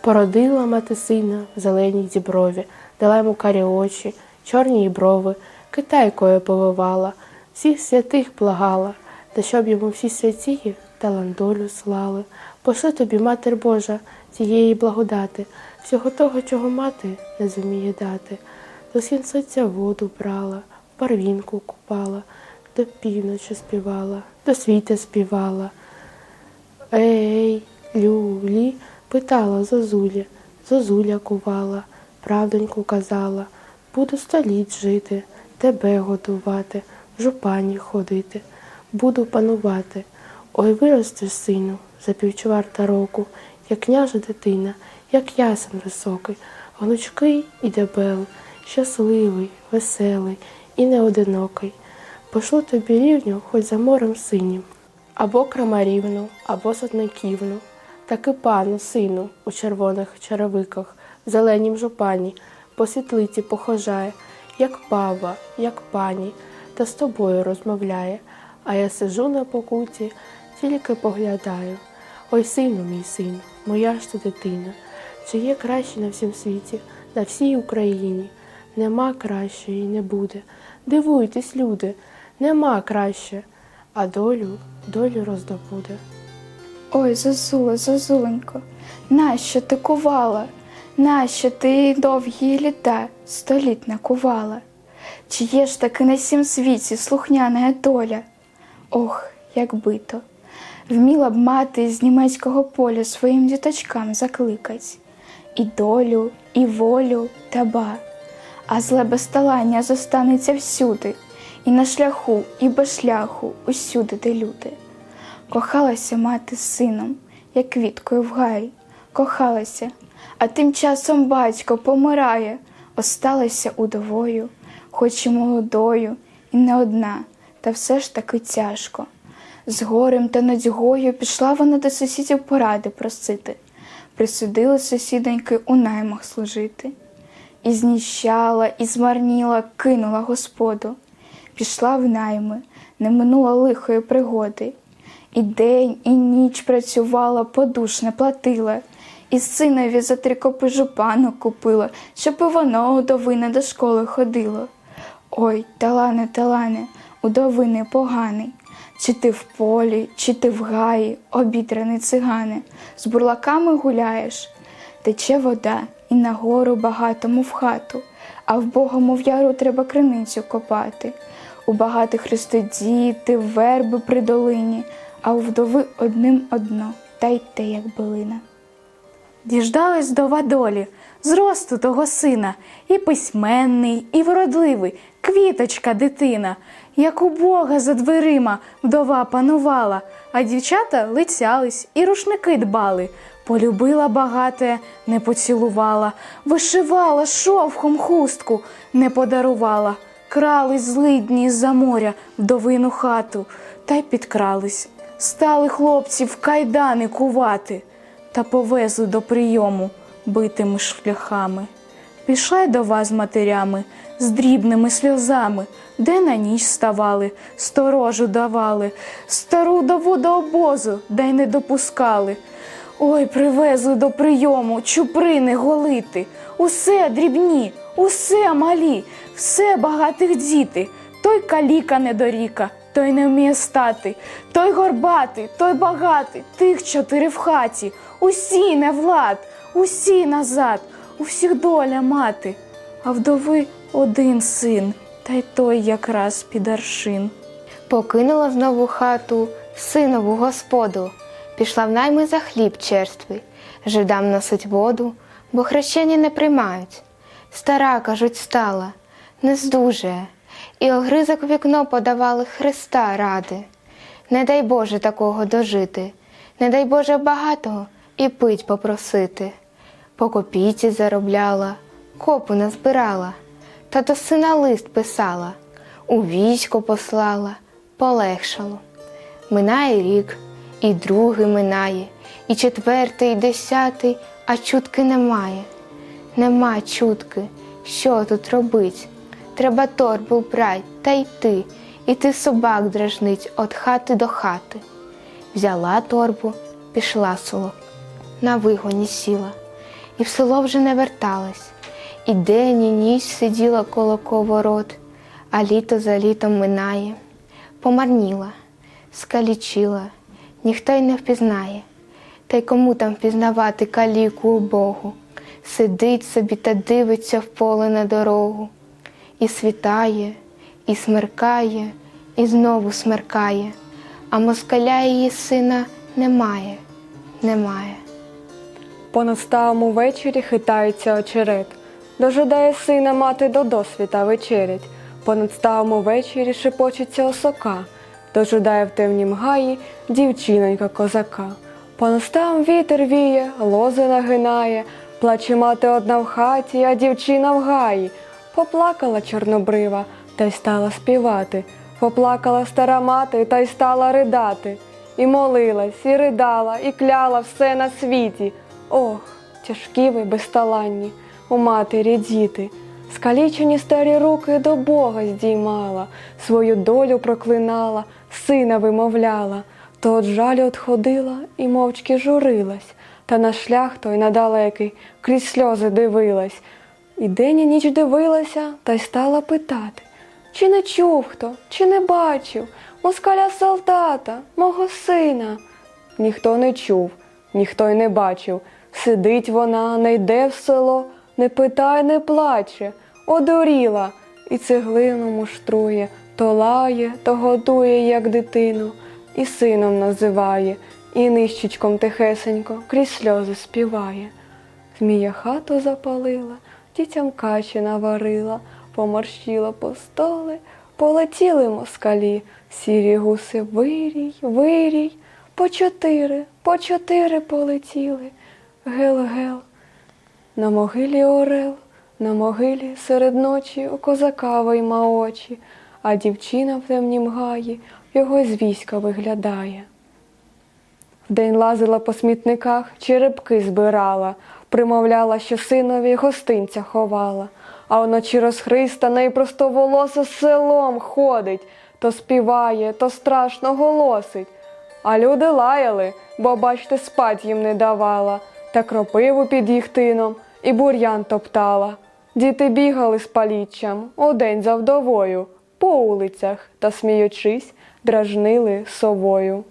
Породила мати сина в зеленій діброві, дала йому карі очі, чорні брови, китайкою повивала, всіх святих благала, та щоб йому всі святії таландолю слали. Пошли тобі, Матер Божа, цієї благодати, всього того, чого мати не зуміє дати. До сінця воду брала, в барвінку купала, до півночі співала, до світа співала. Ей, люлі, питала Зозуля, Зозуля кувала, правдоньку казала, буду сто літ жити, тебе годувати, в жупані ходити, буду панувати. Ой, виростеш, сину, за півчварта року, як княжа дитина, як ясен високий, гнучкий і дебелий, щасливий, веселий і неодинокий. Пошлю тобі рівню, хоч за морем синім, або крамарівну, або сотниківну, таки пану, сину, у червоних черевиках, в зеленім жупані, по світлиці похожає, як пава, як пані, та з тобою розмовляє, а я сижу на покуті, тільки поглядаю. Ой, сину, мій син, моя ж ти дитина, чи є краще на всім світі, на всій Україні? Нема кращої, не буде. Дивуйтесь, люди, нема краще, а долю, долю роздобуде. Ой, Зозуле, Зозуленько, нащо ти кувала? Нащо ти довгі літа століт накувала? Чи є ж таки на сім світі слухняна доля? Ох, якби то. Вміла б мати з німецького поля своїм діточкам закликать і долю, і волю, та ба. А зле безталання зостанеться всюди, і на шляху, і без шляху, усюди, де люди. Кохалася мати з сином, як квіткою в гаї, кохалася, а тим часом батько помирає, осталася удовою, хоч і молодою, і не одна, та все ж таки тяжко. З горем та надьгою пішла вона до сусідів поради просити, присудили сусідоньки у наймах служити. І зніщала, і змарніла, кинула господу, пішла в найми, не минула лихої пригоди. І день, і ніч працювала, подушне платила, і синові за три копи жупану купила, щоб і воно удовине до школи ходило. Ой, талане, талане, удовине поганий. Чи ти в полі, чи ти в гаї, обідраний цигане, з бурлаками гуляєш, тече вода, і нагору багатому в хату, а в богому в яру треба криницю копати. У багатих ростуть діти, верби при долині, а у вдови одним одно, та й те, як билина. Діждалась дова долі, зросту того сина, і письменний, і вродливий, квіточка дитина, як у Бога за дверима вдова панувала, а дівчата лицялись і рушники дбали. Полюбила багате, не поцілувала, вишивала шовхом хустку, не подарувала, крались злидні з-за моря в довину хату, та й підкрались. Стали хлопці в кайдани кувати та повезли до прийому битими шляхами. Пішла й до вас матерями, з дрібними сльозами, де на ніч ставали, сторожу давали, стару дову до обозу, де й не допускали. Ой, привезли до прийому чуприни голити, усе дрібні, усе малі, все багатих діти, той каліка недоріка, той не вміє стати, той горбатий, той багатий, тих чотири в хаті, усі не влад, усі назад, у всіх доля мати, а вдови один син, та й той якраз під аршин. Покинула знову хату, синову господу, пішла в найми за хліб черствий, жидам носить воду, бо хрещені не приймають. Стара, кажуть, стала, не здужує, і огризок вікно подавали Христа ради. Не дай Боже такого дожити, не дай Боже багатого і пить попросити. По копійці заробляла, копу назбирала, та до сина лист писала, у військо послала, полегшало. Минає рік, і другий минає, і четвертий, і десятий, а чутки немає. Нема чутки, що тут робить. Треба торбу брать та йти, і ти собак дражнить від хати до хати. Взяла торбу, пішла село, на вигоні сіла. і в село вже не верталась. І день, і ніч сиділа коло коворот, а літо за літом минає. Помарніла, скалічила, ніхто й не впізнає. Та й кому там впізнавати каліку убогу? Сидить собі та дивиться в поле на дорогу. І світає, і смеркає, і знову смеркає, а москаля її сина немає, немає. По наставому вечорі хитається очерет, дожидає сина мати до досвіта вечерять. По надставому вечорі шепочеться осока, дожидає в темнім гаї дівчинонька козака. По наставам вітер віє, лози нагинає, плаче мати одна в хаті, а дівчина в гаї. Поплакала чорнобрива та й стала співати. Поплакала стара мати та й стала ридати. І молилась, і ридала, і кляла все на світі. Ох, тяжкі ви безталанні, у матері діти. Скалічені старі руки до Бога здіймала, свою долю проклинала, сина вимовляла, то от жалю отходила і мовчки журилась, та на шлях той надалекий крізь сльози дивилась. І день і ніч дивилася та й стала питати, чи не чув хто, чи не бачив москаля солдата, мого сина. Ніхто не чув, ніхто й не бачив. Сидить вона, не йде в село, не питає, не плаче, одуріла, і цеглину муштрує, то лає, то годує, як дитину, і сином називає, і нищечком тихесенько крізь сльози співає. Змія хату запалила, дітям каші наварила, поморщила по столи, полетіли москалі, сірі гуси вирій, вирій, по чотири, по чотири полетіли. Гел-гел, на могилі орел, на могилі серед ночі у козака вийма очі, а дівчина в темнім гаї його з війська виглядає. Вдень лазила по смітниках, черепки збирала, примовляла, що синові гостинця ховала, а вночі розхристана і простоволоса селом ходить, то співає, то страшно голосить. А люди лаяли, бо, бачте, спать їм не давала, та кропиву під їх тином і бур'ян топтала. Діти бігали з паліччям удень за вдовою, по улицях та, сміючись, дражнили совою.